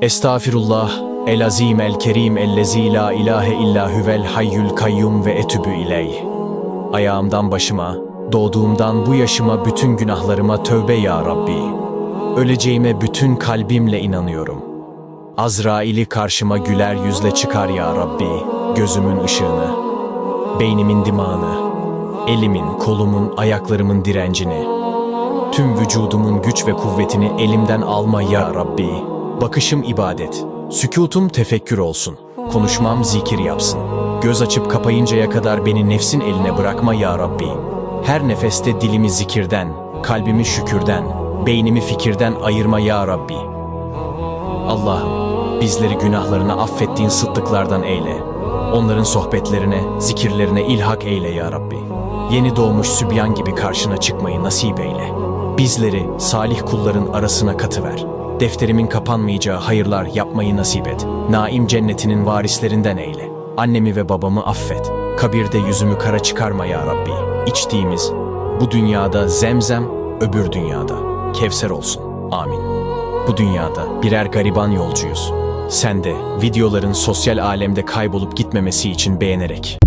Estağfirullah, el azim el kerim ellezi la ilahe illa huvel hayyul kayyum ve etübü ileyh. Ayağımdan başıma, doğduğumdan bu yaşıma bütün günahlarıma tövbe ya Rabbi. Öleceğime bütün kalbimle inanıyorum. Azrail'i karşıma güler yüzle çıkar ya Rabbi, gözümün ışığını, beynimin dimağını, elimin, kolumun, ayaklarımın direncini, tüm vücudumun güç ve kuvvetini elimden alma ya Rabbi. Bakışım ibadet, sükutum tefekkür olsun, konuşmam zikir yapsın. Göz açıp kapayıncaya kadar beni nefsin eline bırakma ya Rabbi. Her nefeste dilimi zikirden, kalbimi şükürden, beynimi fikirden ayırma ya Rabbi. Allah'ım bizleri günahlarını affettiğin sıddıklardan eyle. Onların sohbetlerine, zikirlerine ilhak eyle ya Rabbi. Yeni doğmuş sübyan gibi karşına çıkmayı nasip eyle. Bizleri salih kulların arasına katıver. Defterimin kapanmayacağı hayırlar yapmayı nasip et. Naim cennetinin varislerinden eyle. Annemi ve babamı affet. Kabirde yüzümü kara çıkarma ya Rabbi. İçtiğimiz bu dünyada zemzem, öbür dünyada kevser olsun. Amin. Bu dünyada birer gariban yolcuyuz. Sen de videoların sosyal alemde kaybolup gitmemesi için beğenerek